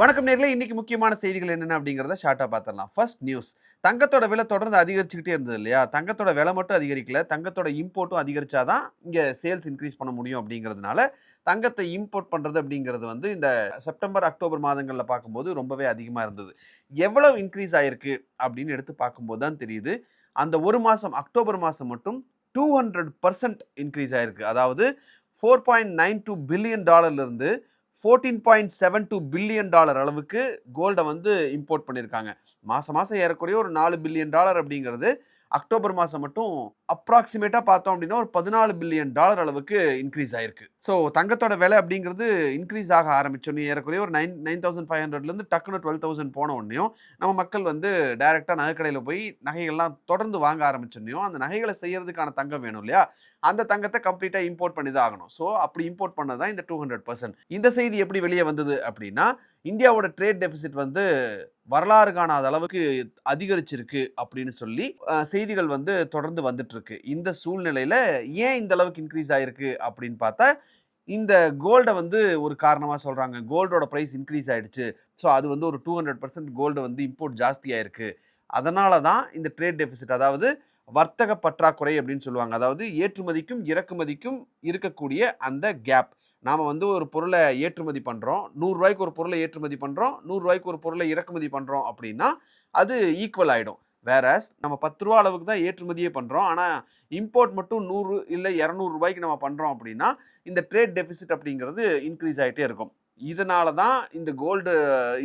வணக்கம் நேரில் இன்னைக்கு முக்கியமான செய்திகள் என்னென்ன அப்படிங்கிறத ஷார்ட்டாக பார்த்துடலாம். ஃபர்ஸ்ட் நியூஸ் தங்கத்தோட விலை தொடர்ந்து அதிகரிச்சுக்கிட்டே இருந்தது இல்லையா? தங்கத்தோட விலை மட்டும் அதிகரிக்கல. தங்கத்தோட இம்போர்ட்டும் அதிகரிச்சாதான் இங்கே சேல்ஸ் இன்க்ரீஸ் பண்ண முடியும் அப்படிங்கிறதுனால தங்கத்தை இம்போர்ட் பண்ணுறது அப்படிங்கிறது வந்து இந்த செப்டம்பர் அக்டோபர் மாதங்களில் பார்க்கும்போது ரொம்பவே அதிகமாக இருந்தது. எவ்வளவு இன்க்ரீஸ் ஆயிருக்கு அப்படின்னு எடுத்து பார்க்கும்போது தான் தெரியுது. அந்த ஒரு மாதம் அக்டோபர் மாதம் மட்டும் டூ ஹண்ட்ரட் பர்சன்ட் இன்க்ரீஸ் ஆயிருக்கு. அதாவது four point nine two billion டாலர்லேருந்து fourteen point seven two billion dollar அளவுக்கு கோல்டை வந்து இம்போர்ட் பண்ணியிருக்காங்க மாதம் மாதம் ஏறக்குறைய ஒரு நாலு பில்லியன் டாலர் அப்படிங்கிறது அக்டோபர் மாதம் மட்டும் அப்ராக்சிமேட்டாக பார்த்தோம் அப்படின்னா ஒரு பதினாலு பில்லியன் டாலர் அளவுக்கு இன்க்ரீஸ் ஆயிருக்கு. ஸோ தங்கத்தோட விலை அப்படிங்கிறது இன்க்ரீஸ் ஆக ஆரம்பிச்சோன்னே ஏறக்குறைய ஒரு நைன் நைன் தௌசண்ட் ஃபைவ் ஹண்ட்ரட்லேருந்து டக்குனு டுவெல் தௌசண்ட் போன உடனேயும் நம்ம மக்கள் வந்து டைரெக்டாக நகைக்கடையில் போய் நகைகள்லாம் தொடர்ந்து வாங்க ஆரம்பிச்சோன்னையும் அந்த நகைகளை செய்யறதுக்கான தங்கம் வேணும் இல்லையா? அந்த தங்கத்தை கம்ப்ளீட்டாக இம்போர்ட் பண்ணி தான் ஆகணும். ஸோ அப்படி இம்போர்ட் பண்ணது தான் இந்த டூ ஹண்ட்ரட் பர்சன்ட் இந்த செய்தி எப்படி வெளியே வந்தது அப்படின்னா இந்தியாவோட ட்ரேட் டெபிசிட் வந்து வரலாறு காணாத அளவுக்கு அதிகரிச்சிருக்கு அப்படின்னு சொல்லி செய்திகள் வந்து தொடர்ந்து வந்துட்டு இருக்கு இந்த சூழ்நிலையில ஏன் இந்த அளவுக்கு இன்க்ரீஸ் ஆயிருக்கு அப்படின்னு பார்த்தா இந்த கோல்டை வந்து ஒரு காரணமாக சொல்கிறாங்க கோல்டோட ப்ரைஸ் இன்க்ரீஸ் ஆகிடுச்சு ஸோ அது வந்து ஒரு டூ ஹண்ட்ரட் பர்சன்ட் கோல்டு வந்து இம்போர்ட் ஜாஸ்தியாக இருக்குது அதனால தான் இந்த ட்ரேட் டெபிசிட் அதாவது வர்த்தக பற்றாக்குறை அப்படின்னு சொல்லுவாங்க. அதாவது ஏற்றுமதிக்கும் இறக்குமதிக்கும் இருக்கக்கூடிய அந்த கேப் நாம் வந்து ஒரு பொருளை ஏற்றுமதி பண்ணுறோம் நூறுரூவாய்க்கு ஒரு பொருளை ஏற்றுமதி பண்ணுறோம் நூறுரூவாய்க்கு ஒரு பொருளை இறக்குமதி பண்ணுறோம் அப்படின்னா அது ஈக்குவல் ஆகிடும் வேற நம்ம பத்து ரூபா அளவுக்கு தான் ஏற்றுமதியே பண்ணுறோம் ஆனால் இம்போர்ட் மட்டும் நூறு இல்லை இரநூறுபாய்க்கு நம்ம பண்ணுறோம் அப்படின்னா இந்த ட்ரேட் டெபிசிட் அப்படிங்கிறது இன்க்ரீஸ் ஆகிட்டே இருக்கும். இதனால தான் இந்த கோல்டு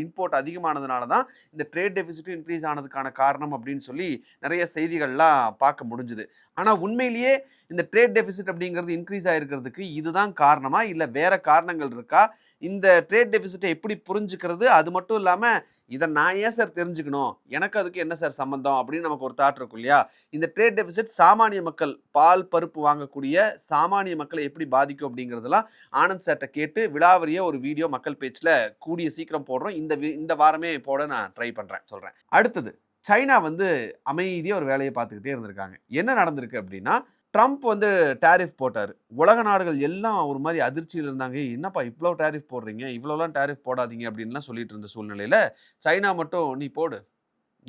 இம்போர்ட் அதிகமானதுனால தான் இந்த ட்ரேட் டெபிசிட்டும் இன்க்ரீஸ் ஆனதுக்கான காரணம் அப்படின்னு சொல்லி நிறைய செய்திகள்லாம் பார்க்க முடிஞ்சுது. ஆனால் உண்மையிலேயே இந்த ட்ரேட் டெபிசிட் அப்படிங்கிறது இன்க்ரீஸ் ஆகிருக்கிறதுக்கு இதுதான் காரணமா? இல்லை வேற காரணங்கள் இருக்கா? இந்த ட்ரேட் டெபிசிட்டை எப்படி புரிஞ்சுக்கிறது? அது மட்டும் இல்லாமல் இதை நான் ஏன் சார் தெரிஞ்சுக்கணும்? எனக்கு அதுக்கு என்ன சார் சம்மந்தம் அப்படின்னு நமக்கு ஒரு தாட் இருக்கும் இல்லையா? இந்த ட்ரேட் டெபிசிட் சாமானிய மக்கள் பால் பருப்பு வாங்கக்கூடிய சாமானிய மக்களை எப்படி பாதிக்கும் அப்படிங்கிறதெல்லாம் ஆனந்த் சார்ட்ட கேட்டு விழாவறிய ஒரு வீடியோ மக்கள் பேச்சில் கூடிய சீக்கிரம் போடுறோம். இந்த வி- இந்த வாரமே போட நான் ட்ரை பண்ணுறேன் சொல்கிறேன் அடுத்தது சைனா வந்து அமைதியாக ஒரு வேலையை பார்த்துக்கிட்டே இருந்திருக்காங்க. என்ன நடந்திருக்கு அப்படின்னா ட்ரம்ப் வந்து டேரிஃப் போட்டார். உலக நாடுகள் எல்லாம் ஒரு மாதிரி அதிர்ச்சியில் இருந்தாங்க. என்னப்பா இவ்வளோ டேரிஃப் போடுறீங்க? இவ்வளோலாம் டேரிஃப் போடாதீங்க அப்படின்லாம் சொல்லிட்டு இருந்த சூழ்நிலையில் சைனா மட்டும் நீ போடு.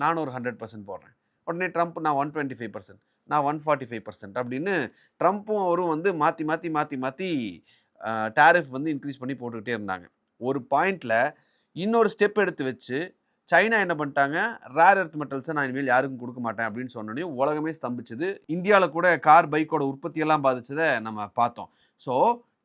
நானும் ஒரு ஹண்ட்ரட் பர்சன்ட் போடுறேன். உடனே ட்ரம்ப் நான் ஒன் டுவெண்ட்டி ஃபைவ் பர்சன்ட் நான் ஒன் ஃபார்ட்டி ஃபைவ் பர்சன்ட் அப்படின்னு ட்ரம்ப்பும் அவரும் வந்து மாற்றி மாற்றி மாற்றி மாற்றி டேரிஃப் வந்து இன்க்ரீஸ் பண்ணி போட்டுக்கிட்டே இருந்தாங்க. ஒரு பாயிண்டில் இன்னொரு ஸ்டெப் எடுத்து வச்சு சைனா என்ன பண்ணிட்டாங்க? ரேர் எர்த் மெட்டல்ஸை நான் இனிமேல் யாருக்கும் கொடுக்க மாட்டேன் அப்படின்னு சொன்னோடனே உலகமே ஸ்தம்பிச்சது. இந்தியாவில் கூட கார் பைக்கோட உற்பத்தியெல்லாம் பாதிச்சதை நம்ம பார்த்தோம். ஸோ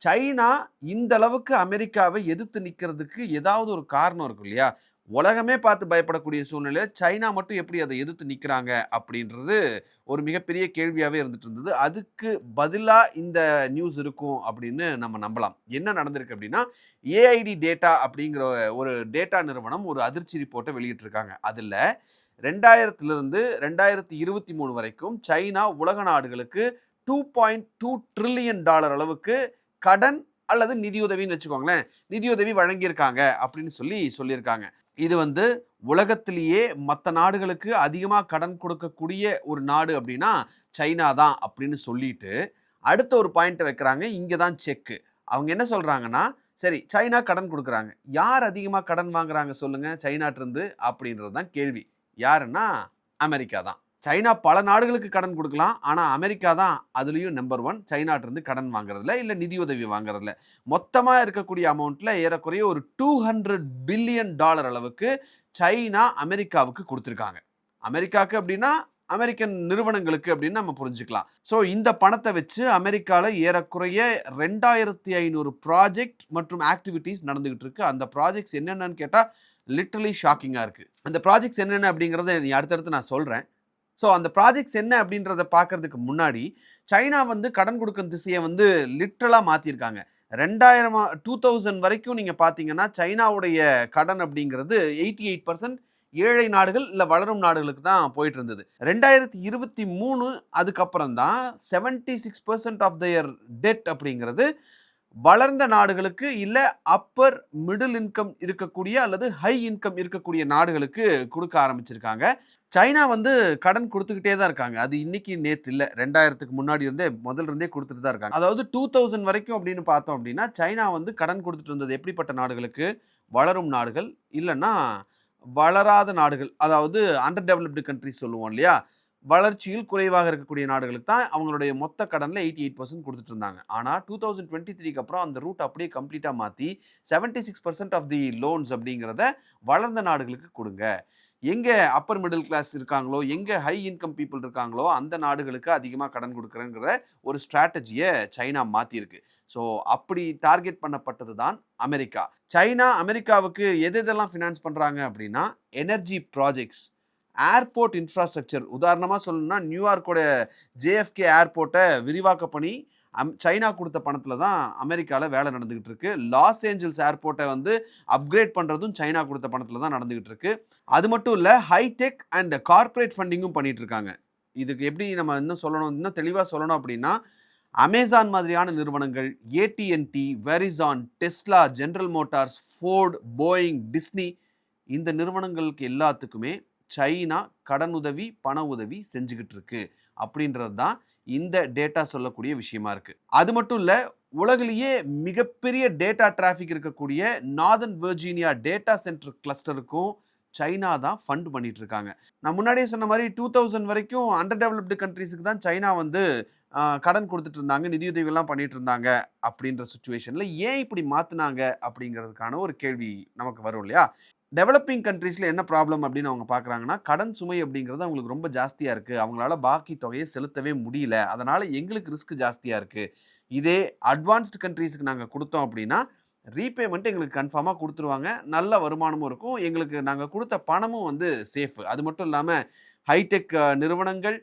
சைனா இந்த அளவுக்கு அமெரிக்காவை எதிர்த்து நிற்கிறதுக்கு ஏதாவது ஒரு காரணம் இருக்கும் இல்லையா? உலகமே பார்த்து பயப்படக்கூடிய சூழ்நிலை சைனா மட்டும் எப்படி அதை எதிர்த்து நிற்கிறாங்க அப்படின்றது ஒரு மிகப்பெரிய கேள்வியாகவே இருந்துட்டு இருந்தது. அதுக்கு பதிலாக இந்த நியூஸ் இருக்கும் அப்படின்னு நம்ம நம்பலாம். என்ன நடந்திருக்கு அப்படின்னா ஏஐடி டேட்டா அப்படிங்கிற ஒரு டேட்டா நிறுவனம் ஒரு அதிர்ச்சி ரிப்போர்ட்டை வெளியிட்டிருக்காங்க. அதில் ரெண்டாயிரத்துலேருந்து ரெண்டாயிரத்தி இருபத்தி மூணு வரைக்கும் சைனா உலக நாடுகளுக்கு two point two trillion dollar அளவுக்கு கடன் அல்லது நிதியுதவின்னு வச்சுக்கோங்களேன். நிதியுதவி வழங்கியிருக்காங்க அப்படின்னு சொல்லி சொல்லியிருக்காங்க. இது வந்து உலகத்திலேயே மற்ற நாடுகளுக்கு அதிகமாக கடன் கொடுக்கக்கூடிய ஒரு நாடு அப்படின்னா சைனா தான் அப்படின்னு சொல்லிட்டு அடுத்த ஒரு பாயிண்ட்டை வைக்கிறாங்க. இங்கே தான் செக்கு. அவங்க என்ன சொல்கிறாங்கன்னா சரி சைனா கடன் கொடுக்குறாங்க. யார் அதிகமாக கடன் வாங்குறாங்க சொல்லுங்கள் சைனாட்டிருந்து அப்படின்றது தான் கேள்வி. யாருன்னா அமெரிக்கா தான். சைனா பல நாடுகளுக்கு கடன் கொடுக்கலாம். ஆனால் அமெரிக்கா தான் அதுலேயும் நம்பர் ஒன் சைனாட்டிருந்து கடன் வாங்குறதுல இல்லை நிதியுதவி வாங்குறதுல மொத்தமாக இருக்கக்கூடிய அமௌண்ட்டில் ஏறக்குறைய ஒரு டூ ஹண்ட்ரட் பில்லியன் டாலர் அளவுக்கு சைனா அமெரிக்காவுக்கு கொடுத்துருக்காங்க. அமெரிக்காவுக்கு அப்படின்னா அமெரிக்கன் நிறுவனங்களுக்கு அப்படின்னு நம்ம புரிஞ்சுக்கலாம். ஸோ இந்த பணத்தை வச்சு அமெரிக்காவில் ஏறக்குறைய ரெண்டாயிரத்தி ஐநூறு ப்ராஜெக்ட் மற்றும் ஆக்டிவிட்டீஸ் நடந்துகிட்டு இருக்கு. அந்த ப்ராஜெக்ட்ஸ் என்னென்னு கேட்டால் லிட்ரலி ஷாக்கிங்காக இருக்குது அந்த ப்ராஜெக்ட்ஸ் என்னென்ன அப்படிங்கிறத நீ அடுத்தடுத்து நான் சொல்கிறேன் ஸோ அந்த ப்ராஜெக்ட்ஸ் என்ன அப்படின்றத பார்க்கறதுக்கு முன்னாடி சைனா வந்து கடன் கொடுக்கும் திசையை வந்து லிட்ரலாக மாற்றிருக்காங்க ரெண்டாயிரம் டூ தௌசண்ட் வரைக்கும் நீங்கள் பார்த்தீங்கன்னா சைனாவுடைய கடன் அப்படிங்கிறது எயிட்டி எயிட் பர்சன்ட் ஏழை நாடுகள் இல்லை வளரும் நாடுகளுக்கு தான் போயிட்டு இருந்தது ரெண்டாயிரத்தி இருபத்தி மூணு அதுக்கப்புறம் தான் seventy six percent of their debt அப்படிங்கிறது வளர்ந்த நாடுகளுக்கு இல்லை அப்பர் மிடில் இன்கம் இருக்கக்கூடிய அல்லது ஹை இன்கம் இருக்கக்கூடிய நாடுகளுக்கு கொடுக்க ஆரம்பிச்சிருக்காங்க. சைனா வந்து கடன் கொடுத்துக்கிட்டே தான் இருக்காங்க. அது இன்னைக்கு நேற்று இல்லை ரெண்டாயிரத்துக்கு முன்னாடி இருந்தே முதல்ல இருந்தே கொடுத்துட்டு தான் இருக்காங்க. அதாவது டூ தௌசண்ட் வரைக்கும் அப்படின்னு பார்த்தோம் அப்படின்னா சைனா வந்து கடன் கொடுத்துட்டு இருந்தது எப்படிப்பட்ட நாடுகளுக்கு? வளரும் நாடுகள் இல்லைன்னா வளராத நாடுகள் அதாவது அண்டர் டெவலப்டு கண்ட்ரிஸ் சொல்லுவோம் இல்லையா? வளர்ச்சியில் குறைவாக இருக்கக்கூடிய நாடுகளுக்கு தான் அவங்களுடைய மொத்த கடனில் எயிட்டி எயிட் பர்சன்ட் கொடுத்துட்டு இருந்தாங்க ஆனால் டூ தௌசண்ட் டுவெண்ட்டி த்ரீக்கு அப்புறம் அந்த ரூட் அப்படியே கம்ப்ளீட்டாக மாற்றி seventy six percent of the loans அப்படிங்கிறத வளர்ந்த நாடுகளுக்கு கொடுங்க. எங்கே அப்பர் மிடில் கிளாஸ் இருக்காங்களோ எங்கே ஹை இன்கம் பீப்புள் இருக்காங்களோ அந்த நாடுகளுக்கு அதிகமாக கடன் கொடுக்குறேங்கிற ஒரு ஸ்ட்ராட்டஜியை சைனா மாற்றிருக்கு ஸோ அப்படி டார்கெட் பண்ணப்பட்டது தான் அமெரிக்கா. சைனா அமெரிக்காவுக்கு எது எதெல்லாம் ஃபினான்ஸ் பண்ணுறாங்க அப்படின்னா எனர்ஜி ப்ராஜெக்ட்ஸ் ஏர்போர்ட் இன்ஃப்ராஸ்ட்ரக்சர். உதாரணமாக சொல்லணும்னா நியூயார்க்கோட ஜேஎஃப்கே ஏர்போர்ட்டை விரிவாக்க பண்ணி அம் சைனா கொடுத்த பணத்தில் தான் அமெரிக்காவில் வேலை நடந்துகிட்டு இருக்கு. லாஸ் ஏஞ்சல்ஸ் ஏர்போர்ட்டை வந்து அப்கிரேட் பண்ணுறதும் சைனா கொடுத்த பணத்தில் தான் நடந்துகிட்டு இருக்கு. அது மட்டும் இல்லை ஹைடெக் அண்ட் கார்ப்பரேட் ஃபண்டிங்கும் பண்ணிட்டு இருக்காங்க. இதுக்கு எப்படி நம்ம இன்னும் சொல்லணும் இன்னும் தெளிவாக சொல்லணும் அப்படின்னா அமேசான் மாதிரியான நிறுவனங்கள் AT and T Verizon Tesla General Motors Ford Boeing Disney இந்த நிறுவனங்களுக்கு எல்லாத்துக்குமே சைனா கடனுதவி பண உதவி செஞ்சுக்கிட்டு இருக்கு அப்படின்றது தான் இந்த டேட்டா சொல்லக்கூடிய விஷயமா இருக்கு. அது மட்டும் இல்லை உலகிலேயே மிகப்பெரிய டேட்டா டிராஃபிக் இருக்கக்கூடிய நார்தன் வெர்ஜீனியா டேட்டா சென்டர் கிளஸ்டருக்கும் சைனா தான் ஃபண்ட் பண்ணிட்டு இருக்காங்க நான் முன்னாடியே சொன்ன மாதிரி டூ தௌசண்ட் வரைக்கும் அண்டர் டெவலப்டு கண்ட்ரீஸுக்கு தான் சைனா வந்து கடன் கொடுத்துட்டு இருந்தாங்க நிதியுதவியெல்லாம் பண்ணிட்டு இருந்தாங்க அப்படின்ற சுச்சுவேஷனில் ஏன் இப்படி மாற்றினாங்க அப்படிங்கிறதுக்கான ஒரு கேள்வி நமக்கு வரும் இல்லையா? டெவலப்பிங் கண்ட்ரீஸில் என்ன ப்ராப்ளம் அப்படின்னு அவங்க பார்க்குறாங்கன்னா கடன் சுமை அப்படிங்கிறது அவங்களுக்கு ரொம்ப ஜாஸ்தியாக இருக்குது அவங்களால பாக்கி தொகையை செலுத்தவே முடியல. அதனால் எங்களுக்கு ரிஸ்க் ஜாஸ்தியாக இருக்குது இதே அட்வான்ஸ்டு கண்ட்ரீஸுக்கு நாங்கள் கொடுத்தோம் அப்படின்னா ரீபேமெண்ட் எங்களுக்கு கன்ஃபார்மாக கொடுத்துருவாங்க. நல்ல வருமானமும் இருக்கும். எங்களுக்கு நாங்கள் கொடுத்த பணமும் வந்து சேஃப் அது மட்டும் இல்லாமல் ஹைடெக் நிறுவனங்கள்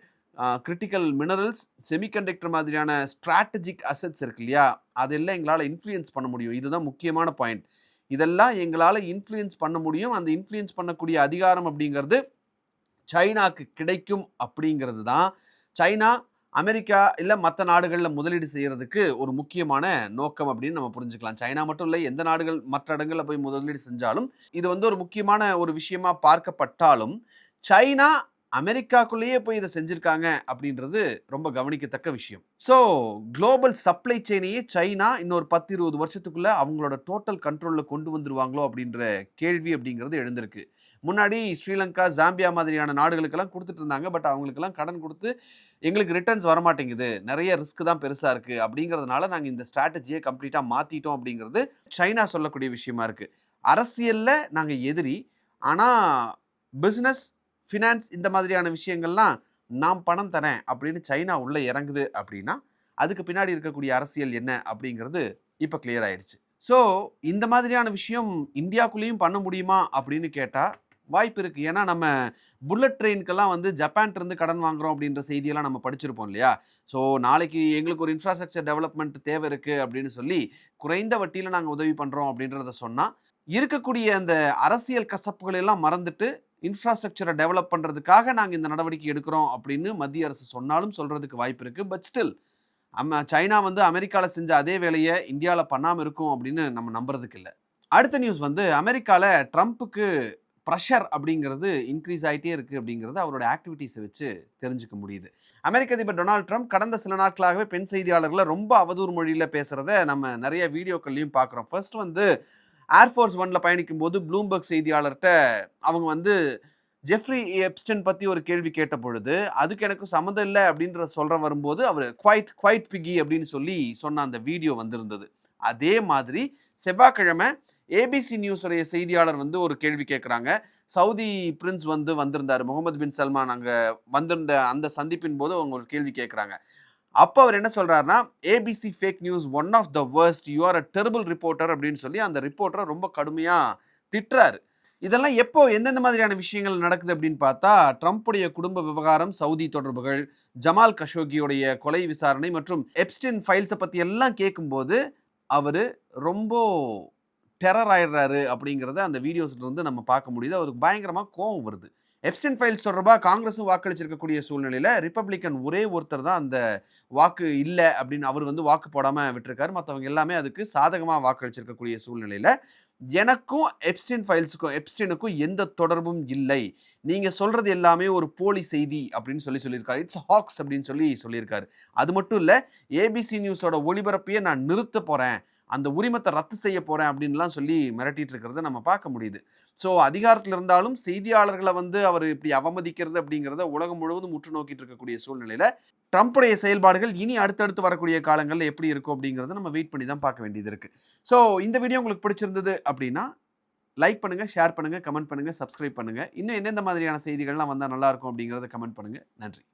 கிரிட்டிக்கல் மினரல்ஸ் செமிகண்டக்டர் மாதிரியான ஸ்ட்ராட்டஜிக் அசட்ஸ் இருக்கு இல்லையா? அதெல்லாம் எங்களால் இன்ஃப்ளூயன்ஸ் பண்ண முடியும். இதுதான் முக்கியமான பாயிண்ட் இதெல்லாம் எங்களால் இன்ஃப்ளூயன்ஸ் பண்ண முடியும். அந்த இன்ஃப்ளூயன்ஸ் பண்ணக்கூடிய அதிகாரம் அப்படிங்கிறது சைனாக்கு கிடைக்கும் அப்படிங்கிறது தான். சைனா அமெரிக்கா இல்லை மற்ற நாடுகளில் முதலீடு செய்கிறதுக்கு ஒரு முக்கியமான நோக்கம் அப்படின்னு நம்ம புரிஞ்சுக்கலாம். சைனா மட்டும் இல்லை எந்த நாடுகள் மற்ற இடங்களில் போய் முதலீடு செஞ்சாலும் இது வந்து ஒரு முக்கியமான ஒரு விஷயமா பார்க்கப்பட்டாலும் சைனா அமெரிக்காக்குள்ளேயே போய் இதை செஞ்சுருக்காங்க அப்படின்றது ரொம்ப கவனிக்கத்தக்க விஷயம். ஸோ குளோபல் சப்ளை செயினையே சைனா இன்னொரு பத்து இருபது வருஷத்துக்குள்ளே அவங்களோட டோட்டல் கண்ட்ரோலில் கொண்டு வந்துருவாங்களோ அப்படின்ற கேள்வி அப்படிங்கிறது எழுந்திருக்கு. முன்னாடி ஸ்ரீலங்கா ஜாம்பியா மாதிரியான நாடுகளுக்கெல்லாம் கொடுத்துட்டு இருந்தாங்க. பட் அவங்களுக்கெல்லாம் கடன் கொடுத்து எங்களுக்கு ரிட்டர்ன்ஸ் வரமாட்டேங்குது. நிறைய ரிஸ்க் தான் பெருசாக இருக்குது அப்படிங்கிறதுனால நாங்கள் இந்த ஸ்ட்ராட்டஜியை கம்ப்ளீட்டாக மாற்றிட்டோம் அப்படிங்கிறது சைனா சொல்லக்கூடிய விஷயமா இருக்குது அரசியலில் நாங்கள் எதிரி. ஆனால் பிஸ்னஸ் ஃபினான்ஸ் இந்த மாதிரியான விஷயங்கள்லாம் நான் பணம் தரேன் அப்படின்னு சைனா உள்ளே இறங்குது அப்படின்னா அதுக்கு பின்னாடி இருக்கக்கூடிய அரசியல் என்ன அப்படிங்கிறது இப்போ கிளியர் ஆயிடுச்சு. ஸோ இந்த மாதிரியான விஷயம் இந்தியாக்குள்ளேயும் பண்ண முடியுமா அப்படின்னு கேட்டால் வாய்ப்பு இருக்குது ஏன்னா நம்ம புல்லட் ட்ரெயினுக்கெல்லாம் வந்து ஜப்பான்ட்ட கடன் வாங்குறோம் அப்படின்ற செய்தியெல்லாம் நம்ம படிச்சிருப்போம் இல்லையா? ஸோ நாளைக்கு எங்களுக்கு ஒரு இன்ஃப்ராஸ்ட்ரக்சர் டெவலப்மெண்ட் தேவை இருக்குது அப்படின்னு சொல்லி குறைந்த வட்டியில் நாங்கள் உதவி பண்ணுறோம் அப்படின்றத சொன்னால் இருக்கக்கூடிய அந்த அரசியல் கசப்புகளெல்லாம் மறந்துட்டு இன்ஃப்ராஸ்ட்ரக்சரை டெவலப் பண்ணுறதுக்காக நாங்கள் இந்த நடவடிக்கை எடுக்கிறோம் அப்படின்னு மத்திய அரசு சொன்னாலும் சொல்கிறதுக்கு வாய்ப்பு இருக்குது பட் ஸ்டில் அம்ம சைனா வந்து அமெரிக்காவில் செஞ்ச அதே வேலையை இந்தியாவில் பண்ணாமல் இருக்கும் அப்படின்னு நம்ம நம்புறதுக்கு இல்லை. அடுத்த நியூஸ் வந்து அமெரிக்காவில் ட்ரம்ப்புக்கு ப்ரெஷர் அப்படிங்கிறது இன்க்ரீஸ் ஆகிட்டே இருக்குது அப்படிங்கிறது அவரோட ஆக்டிவிட்டீஸை வச்சு தெரிஞ்சுக்க முடியுது. அமெரிக்க அதிபர் டொனால்ட் ட்ரம்ப் கடந்த சில நாட்களாகவே பெண் செய்தியாளர்களை ரொம்ப அவதூறு மொழியில் பேசுகிறத நம்ம நிறைய வீடியோக்கள்லையும் பார்க்குறோம். ஃபர்ஸ்ட் வந்து ஏர்ஃபோர்ஸ் ஒன்ல பயணிக்கும் போது ப்ளூம்பர்க் செய்தியாளர்கிட்ட அவங்க வந்து ஜெஃப்ரி எப்ஸ்டன் பற்றி ஒரு கேள்வி கேட்ட பொழுது அதுக்கு எனக்கு சம்மந்தம் இல்லை அப்படின்ற சொல்ற வரும்போது அவர் குவைட் குவைட் பிகி அப்படின்னு சொல்லி சொன்ன அந்த வீடியோ வந்திருந்தது. அதே மாதிரி செவ்வாய்க்கிழமை ஏபிசி நியூஸ் உடைய செய்தியாளர் வந்து ஒரு கேள்வி கேட்குறாங்க. சவுதி பிரின்ஸ் வந்து வந்திருந்தார் முகமது பின் சல்மான் அங்கே வந்திருந்த அந்த சந்திப்பின் போது அவங்க ஒரு கேள்வி கேட்குறாங்க. அப்போ அவர் என்ன சொல்கிறாருன்னா ABC fake news one of the worst you are a terrible reporter அப்படின்னு சொல்லி அந்த ரிப்போர்ட்டரை ரொம்ப கடுமையாக திட்டுறாரு. இதெல்லாம் எப்போ எந்தெந்த மாதிரியான விஷயங்கள் நடக்குது அப்படின்னு பார்த்தா ட்ரம்ப்புடைய குடும்ப விவகாரம் சவுதி தொடர்புகள் ஜமால் கஷோகியுடைய கொலை விசாரணை மற்றும் எப்ஸ்டின் ஃபைல்ஸை பற்றி எல்லாம் கேட்கும்போது அவர் ரொம்ப டெரர் ஆயிடுறாரு அப்படிங்கிறத அந்த வீடியோஸ்லேருந்து நம்ம பார்க்க முடியுது. அவருக்கு பயங்கரமாக கோவம் வருது. எப்சன் ஃபைல்ஸ் தொடர்பாக காங்கிரஸும் வாக்களிச்சிருக்கக்கூடிய சூழ்நிலையில் ரிப்பப்ளிக்கன் ஒரே ஒருத்தர் தான் அந்த வாக்கு இல்லை அப்படின்னு அவர் வந்து வாக்கு போடாமல் விட்டுருக்காரு. மற்றவங்க எல்லாமே அதுக்கு சாதகமாக வாக்களிச்சிருக்கக்கூடிய சூழ்நிலையில் எனக்கும் எப்ஸ்டின் ஃபைல்ஸுக்கும் எப்ஸ்டினுக்கும் எந்த தொடர்பும் இல்லை. நீங்கள் சொல்கிறது எல்லாமே ஒரு போலி செய்தி அப்படின்னு சொல்லி சொல்லியிருக்காரு. இட்ஸ் ஹாக்ஸ் அப்படின்னு சொல்லி சொல்லியிருக்காரு. அது மட்டும் இல்லை ஏபிசி நியூஸோட ஒளிபரப்பையே நான் நிறுத்த போகிறேன் அந்த உரிமத்தை ரத்து செய்ய போகிறேன் அப்படின்லாம் சொல்லி மிரட்டிட்டு இருக்கிறத நம்ம பார்க்க முடியுது. ஸோ அதிகாரத்தில் இருந்தாலும் செய்தியாளர்களை வந்து அவர் இப்படி அவமதிக்கிறது அப்படிங்கிறத உலகம் முழுவதும் உற்று நோக்கிட்டு இருக்கக்கூடிய சூழ்நிலையில் ட்ரம்ப்புடைய செயல்பாடுகள் இனி அடுத்தடுத்து வரக்கூடிய காலங்களில் எப்படி இருக்கும் அப்படிங்கிறத நம்ம வெயிட் பண்ணி தான் பார்க்க வேண்டியது இருக்குது ஸோ இந்த வீடியோ உங்களுக்கு பிடிச்சிருந்தது அப்படின்னா லைக் பண்ணுங்கள் ஷேர் பண்ணுங்கள் கமெண்ட் பண்ணுங்கள் சப்ஸ்கிரைப் பண்ணுங்கள் இன்னும் எந்தெந்த மாதிரியான செய்திகள்லாம் வந்தால் நல்லாயிருக்கும் அப்படிங்கிறத கமெண்ட் பண்ணுங்கள் நன்றி.